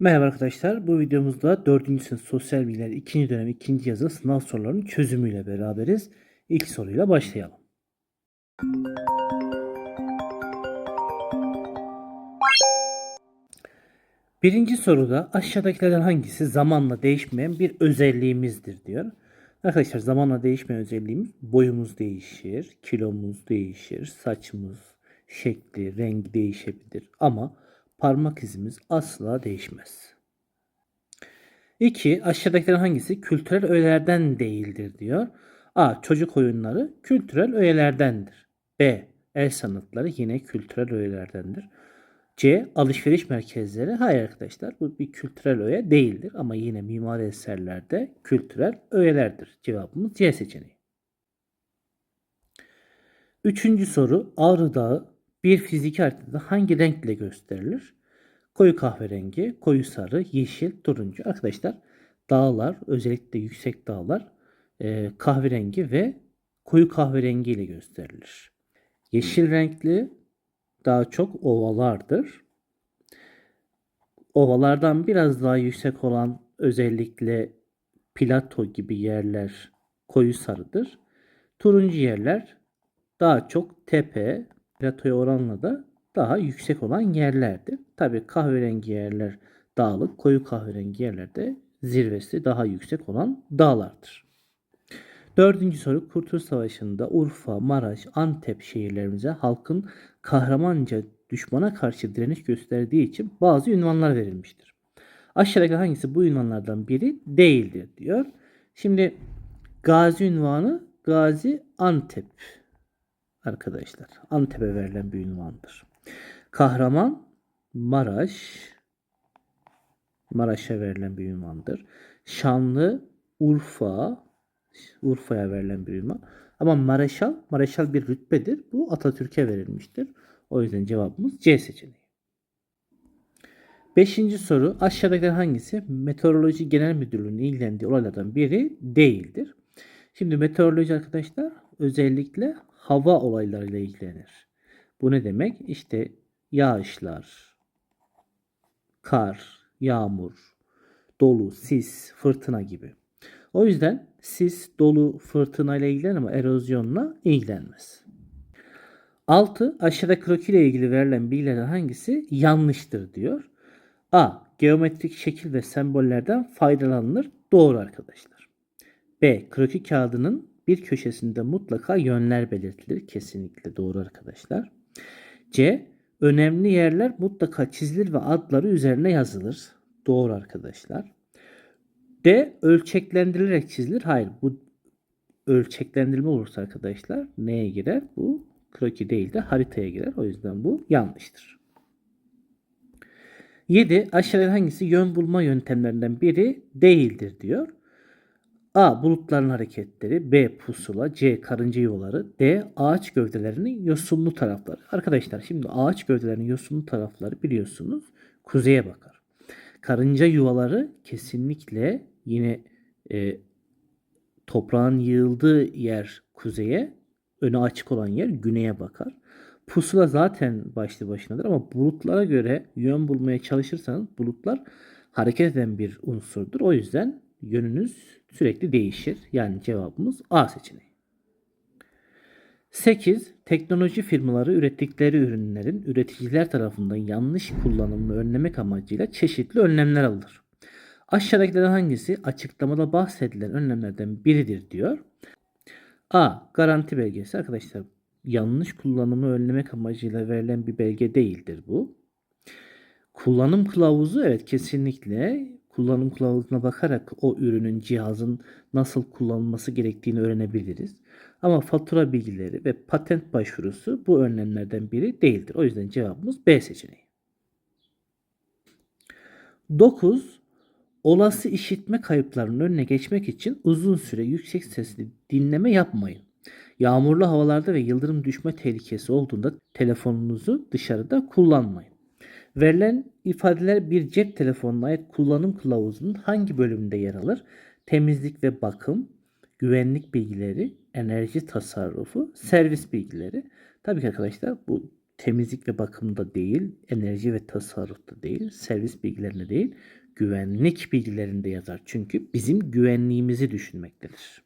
Merhaba arkadaşlar. Bu videomuzda 4. sınıf sosyal bilgiler 2. dönem 2. yazı sınav sorularının çözümüyle beraberiz. İlk soruyla başlayalım. Birinci soruda aşağıdakilerden hangisi zamanla değişmeyen bir özelliğimizdir diyor. Arkadaşlar zamanla değişmeyen özelliğimiz boyumuz değişir, kilomuz değişir, saçımız, şekli, rengi değişebilir ama parmak izimiz asla değişmez. 2. Aşağıdakilerden hangisi kültürel öğelerden değildir diyor. A. Çocuk oyunları kültürel öğelerdendir. B. El sanatları yine kültürel öğelerdendir. C. Alışveriş merkezleri. Hayır arkadaşlar bu bir kültürel öğe değildir ama yine mimari eserlerde kültürel öğelerdir. Cevabımız C seçeneği. Üçüncü soru Ağrı Dağı bir fiziki haritada hangi renkle gösterilir? Koyu kahverengi, koyu sarı, yeşil, turuncu. Arkadaşlar dağlar özellikle yüksek dağlar e, kahverengi ve koyu kahverengi ile gösterilir. Yeşil renkli daha çok ovalardır. Ovalardan biraz daha yüksek olan özellikle plato gibi yerler koyu sarıdır. Turuncu yerler daha çok tepe, platoya oranla da daha yüksek olan yerlerdir. Tabi kahverengi yerler dağlık, koyu kahverengi yerlerde zirvesi daha yüksek olan dağlardır. Dördüncü soru Kurtuluş Savaşı'nda Urfa, Maraş, Antep şehirlerimize halkın kahramanca düşmana karşı direniş gösterdiği için bazı ünvanlar verilmiştir. Aşağıdaki hangisi bu ünvanlardan biri değildir diyor. Şimdi Gazi ünvanı Gazi Antep arkadaşlar. Antep'e verilen bir ünvandır. Kahraman Maraş Maraş'a verilen bir ünvandır. Şanlı Urfa Urfa'ya verilen bir ünvan. Ama Mareşal, Mareşal bir rütbedir. Bu Atatürk'e verilmiştir. O yüzden cevabımız C seçeneği. Beşinci soru aşağıdakiler hangisi Meteoroloji Genel Müdürlüğü'nün ilgilendiği olaylardan biri değildir? Şimdi meteoroloji arkadaşlar özellikle hava olaylarıyla ilgilenir. Bu ne demek? İşte yağışlar, kar, yağmur, dolu, sis, fırtına gibi. O yüzden sis, dolu, fırtına ile ilgilenir ama erozyonla ilgilenmez. 6. Aşağıda kroki ile ilgili verilen bilgilerden hangisi yanlıştır diyor. A. Geometrik şekil ve sembollerden faydalanılır. Doğru arkadaşlar. B. Kroki kağıdının bir köşesinde mutlaka yönler belirtilir. Kesinlikle doğru arkadaşlar. C. Önemli yerler mutlaka çizilir ve adları üzerine yazılır. Doğru arkadaşlar. D. Ölçeklendirilerek çizilir. Hayır bu ölçeklendirme olursa arkadaşlar neye girer? Bu kroki değil de haritaya girer. O yüzden bu yanlıştır. 7. Aşağıda hangisi yön bulma yöntemlerinden biri değildir diyor. A. Bulutların hareketleri. B. Pusula. C. Karınca yuvaları. D. Ağaç gövdelerinin yosunlu tarafları. Arkadaşlar şimdi ağaç gövdelerinin yosunlu tarafları biliyorsunuz kuzeye bakar. Karınca yuvaları kesinlikle yine e, toprağın yığıldığı yer kuzeye, önü açık olan yer güneye bakar. Pusula zaten başlı başınadır ama bulutlara göre yön bulmaya çalışırsanız bulutlar hareket eden bir unsurdur. O yüzden yönünüz sürekli değişir. Yani cevabımız A seçeneği. 8. Teknoloji firmaları ürettikleri ürünlerin üreticiler tarafından yanlış kullanımını önlemek amacıyla çeşitli önlemler alır. Aşağıdakilerden hangisi açıklamada bahsedilen önlemlerden biridir diyor. A. Garanti belgesi. Arkadaşlar yanlış kullanımı önlemek amacıyla verilen bir belge değildir bu. Kullanım kılavuzu evet kesinlikle kullanım kılavuzuna bakarak o ürünün cihazın nasıl kullanılması gerektiğini öğrenebiliriz. Ama fatura bilgileri ve patent başvurusu bu önlemlerden biri değildir. O yüzden cevabımız B seçeneği. 9. Olası işitme kayıplarının önüne geçmek için uzun süre yüksek sesli dinleme yapmayın. Yağmurlu havalarda ve yıldırım düşme tehlikesi olduğunda telefonunuzu dışarıda kullanmayın. Verilen ifadeler bir cep telefonuna ait kullanım kılavuzunun hangi bölümünde yer alır? Temizlik ve bakım, güvenlik bilgileri, enerji tasarrufu, servis bilgileri. Tabii ki arkadaşlar bu temizlik ve bakımda değil, enerji ve tasarrufta değil, servis bilgilerinde değil, güvenlik bilgilerinde yazar. Çünkü bizim güvenliğimizi düşünmektedir.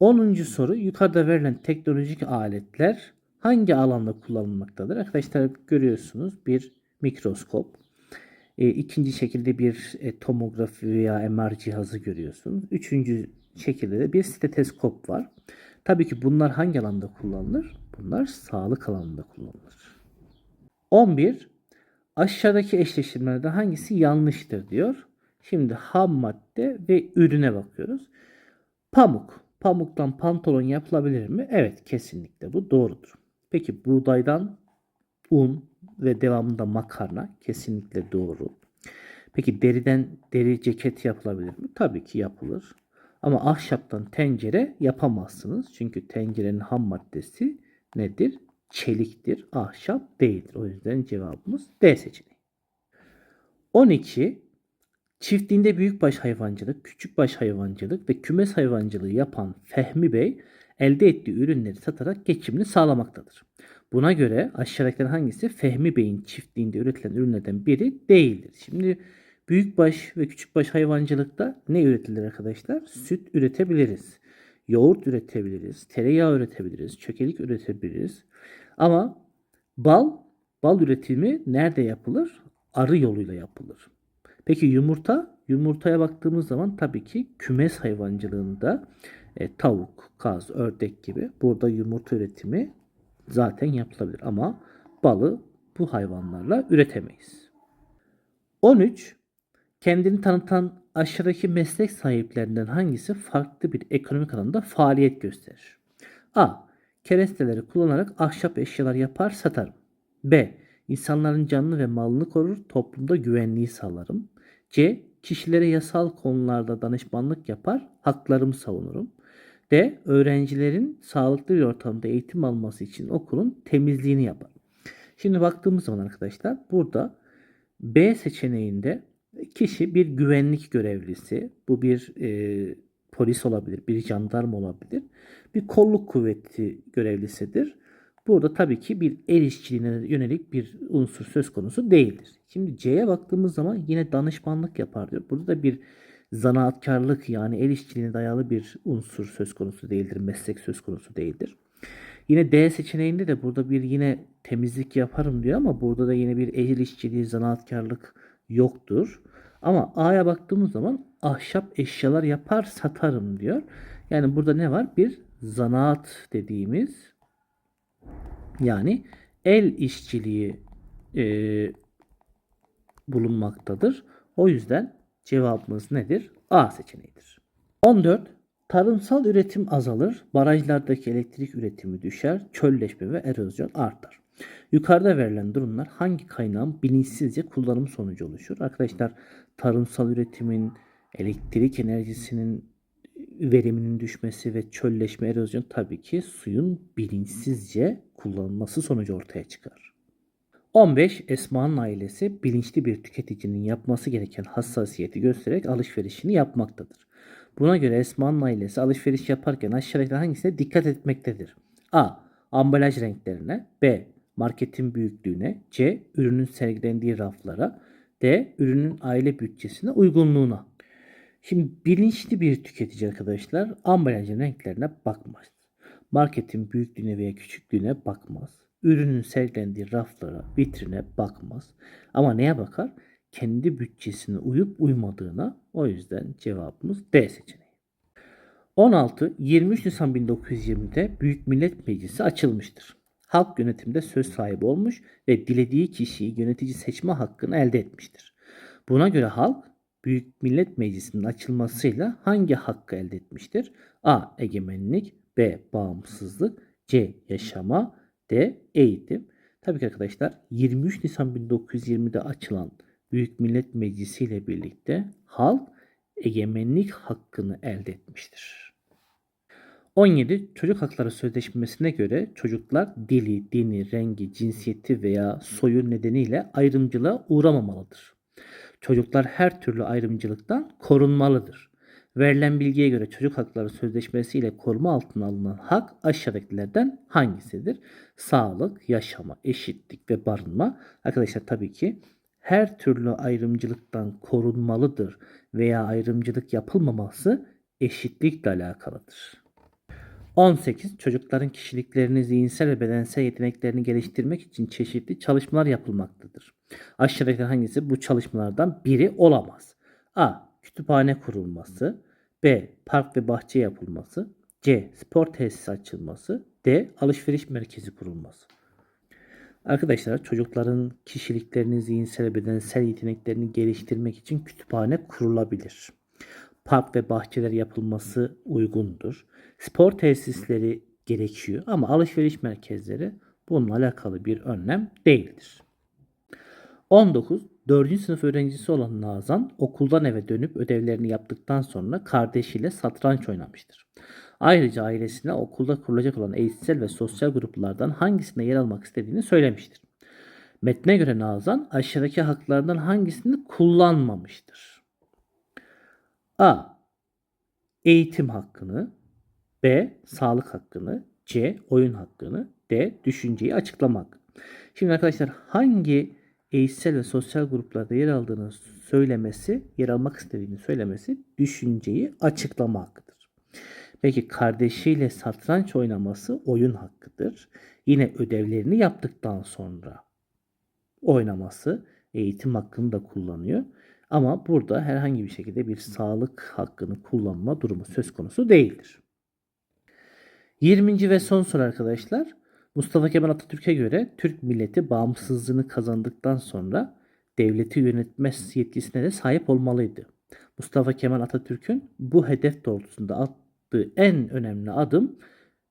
10. soru yukarıda verilen teknolojik aletler hangi alanda kullanılmaktadır? Arkadaşlar görüyorsunuz bir mikroskop. E, ikinci şekilde bir e, tomografi veya MR cihazı görüyorsunuz. Üçüncü şekilde de bir steteskop var. Tabii ki bunlar hangi alanda kullanılır? Bunlar sağlık alanında kullanılır. 11. Aşağıdaki eşleştirmelerden hangisi yanlıştır diyor. Şimdi ham madde ve ürüne bakıyoruz. Pamuk. Pamuktan pantolon yapılabilir mi? Evet kesinlikle bu doğrudur. Peki buğdaydan un ve devamında makarna kesinlikle doğru. Peki deriden deri ceket yapılabilir mi? Tabii ki yapılır. Ama ahşaptan tencere yapamazsınız. Çünkü tencerenin ham maddesi nedir? Çeliktir. Ahşap değildir. O yüzden cevabımız D seçeneği. 12. Çiftliğinde büyükbaş hayvancılık, küçükbaş hayvancılık ve kümes hayvancılığı yapan Fehmi Bey elde ettiği ürünleri satarak geçimini sağlamaktadır. Buna göre aşağıdakilerden hangisi Fehmi Bey'in çiftliğinde üretilen ürünlerden biri değildir? Şimdi büyükbaş ve küçükbaş hayvancılıkta ne üretilir arkadaşlar? Süt üretebiliriz. Yoğurt üretebiliriz. Tereyağı üretebiliriz. Çökelik üretebiliriz. Ama bal, bal üretimi nerede yapılır? Arı yoluyla yapılır. Peki yumurta? Yumurtaya baktığımız zaman tabii ki kümes hayvancılığında e, tavuk, kaz, ördek gibi burada yumurta üretimi zaten yapılabilir ama balı bu hayvanlarla üretemeyiz. 13. Kendini tanıtan aşağıdaki meslek sahiplerinden hangisi farklı bir ekonomik alanda faaliyet gösterir? A. Keresteleri kullanarak ahşap eşyalar yapar satarım. B. İnsanların canını ve malını korur, toplumda güvenliği sağlarım. C. Kişilere yasal konularda danışmanlık yapar, haklarımı savunurum. D. Öğrencilerin sağlıklı bir ortamda eğitim alması için okulun temizliğini yapar. Şimdi baktığımız zaman arkadaşlar burada B seçeneğinde kişi bir güvenlik görevlisi, bu bir e, polis olabilir, bir jandarma olabilir, bir kolluk kuvveti görevlisidir. Burada tabii ki bir el işçiliğine yönelik bir unsur söz konusu değildir. Şimdi C'ye baktığımız zaman yine danışmanlık yapar diyor. Burada da bir zanaatkarlık yani el işçiliğine dayalı bir unsur söz konusu değildir. Meslek söz konusu değildir. Yine D seçeneğinde de burada bir yine temizlik yaparım diyor ama burada da yine bir el işçiliği, zanaatkarlık yoktur. Ama A'ya baktığımız zaman ahşap eşyalar yapar satarım diyor. Yani burada ne var? Bir zanaat dediğimiz yani el işçiliği e, bulunmaktadır. O yüzden cevabımız nedir? A seçeneğidir. 14. Tarımsal üretim azalır, barajlardaki elektrik üretimi düşer, çölleşme ve erozyon artar. Yukarıda verilen durumlar hangi kaynağın bilinçsizce kullanım sonucu oluşur? Arkadaşlar tarımsal üretimin, elektrik enerjisinin veriminin düşmesi ve çölleşme erozyon tabii ki suyun bilinçsizce kullanılması sonucu ortaya çıkar. 15. Esma'nın ailesi bilinçli bir tüketicinin yapması gereken hassasiyeti göstererek alışverişini yapmaktadır. Buna göre Esma'nın ailesi alışveriş yaparken aşağıdaki hangisine dikkat etmektedir? A. Ambalaj renklerine B. Marketin büyüklüğüne C. Ürünün sergilendiği raflara D. Ürünün aile bütçesine uygunluğuna. Şimdi bilinçli bir tüketici arkadaşlar ambalajın renklerine bakmaz. Marketin büyüklüğüne veya küçüklüğüne bakmaz. Ürünün sergilendiği raflara, vitrine bakmaz. Ama neye bakar? Kendi bütçesine uyup uymadığına. O yüzden cevabımız D seçeneği. 16. 23 Nisan 1920'de Büyük Millet Meclisi açılmıştır. Halk yönetimde söz sahibi olmuş ve dilediği kişiyi yönetici seçme hakkını elde etmiştir. Buna göre halk Büyük Millet Meclisi'nin açılmasıyla hangi hakkı elde etmiştir? A. Egemenlik B. Bağımsızlık C. Yaşama D. Eğitim. Tabii ki arkadaşlar 23 Nisan 1920'de açılan Büyük Millet Meclisi ile birlikte halk egemenlik hakkını elde etmiştir. 17. Çocuk Hakları Sözleşmesi'ne göre çocuklar dili, dini, rengi, cinsiyeti veya soyu nedeniyle ayrımcılığa uğramamalıdır. Çocuklar her türlü ayrımcılıktan korunmalıdır. Verilen bilgiye göre çocuk hakları sözleşmesi ile koruma altına alınan hak aşağıdakilerden hangisidir? Sağlık, yaşama, eşitlik ve barınma. Arkadaşlar tabii ki her türlü ayrımcılıktan korunmalıdır veya ayrımcılık yapılmaması eşitlikle alakalıdır. 18. Çocukların kişiliklerini, zihinsel ve bedensel yeteneklerini geliştirmek için çeşitli çalışmalar yapılmaktadır. Aşağıdaki hangisi bu çalışmalardan biri olamaz? A. Kütüphane kurulması B. Park ve bahçe yapılması C. Spor tesisi açılması D. Alışveriş merkezi kurulması Arkadaşlar çocukların kişiliklerini, zihinsel ve bedensel yeteneklerini geliştirmek için kütüphane kurulabilir. Park ve bahçeler yapılması uygundur. Spor tesisleri gerekiyor ama alışveriş merkezleri bununla alakalı bir önlem değildir. 19. 4. sınıf öğrencisi olan Nazan okuldan eve dönüp ödevlerini yaptıktan sonra kardeşiyle satranç oynamıştır. Ayrıca ailesine okulda kurulacak olan eğitsel ve sosyal gruplardan hangisine yer almak istediğini söylemiştir. Metne göre Nazan aşağıdaki haklardan hangisini kullanmamıştır? A. Eğitim hakkını B. Sağlık hakkını C. Oyun hakkını D. Düşünceyi açıklamak. Şimdi arkadaşlar hangi eğitsel ve sosyal gruplarda yer aldığını söylemesi, yer almak istediğini söylemesi düşünceyi açıklama hakkıdır. Peki kardeşiyle satranç oynaması oyun hakkıdır. Yine ödevlerini yaptıktan sonra oynaması eğitim hakkını da kullanıyor. Ama burada herhangi bir şekilde bir sağlık hakkını kullanma durumu söz konusu değildir. 20. ve son soru arkadaşlar. Mustafa Kemal Atatürk'e göre Türk milleti bağımsızlığını kazandıktan sonra devleti yönetme yetkisine de sahip olmalıydı. Mustafa Kemal Atatürk'ün bu hedef doğrultusunda attığı en önemli adım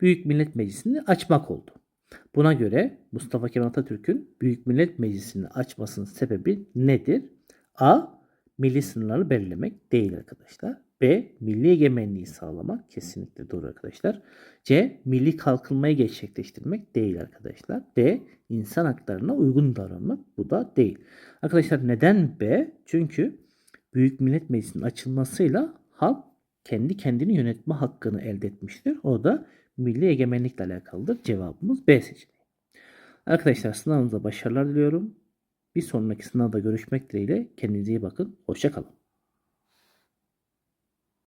Büyük Millet Meclisi'ni açmak oldu. Buna göre Mustafa Kemal Atatürk'ün Büyük Millet Meclisi'ni açmasının sebebi nedir? A. Milli sınırları belirlemek değil arkadaşlar. B. Milli egemenliği sağlamak. Kesinlikle doğru arkadaşlar. C. Milli kalkınmayı gerçekleştirmek değil arkadaşlar. D. insan haklarına uygun davranmak. Bu da değil. Arkadaşlar neden B? Çünkü Büyük Millet Meclisi'nin açılmasıyla halk kendi kendini yönetme hakkını elde etmiştir. O da milli egemenlikle alakalıdır. Cevabımız B seçeneği. Arkadaşlar sınavınıza başarılar diliyorum. Bir sonraki sınavda görüşmek dileğiyle kendinize iyi bakın. Hoşçakalın.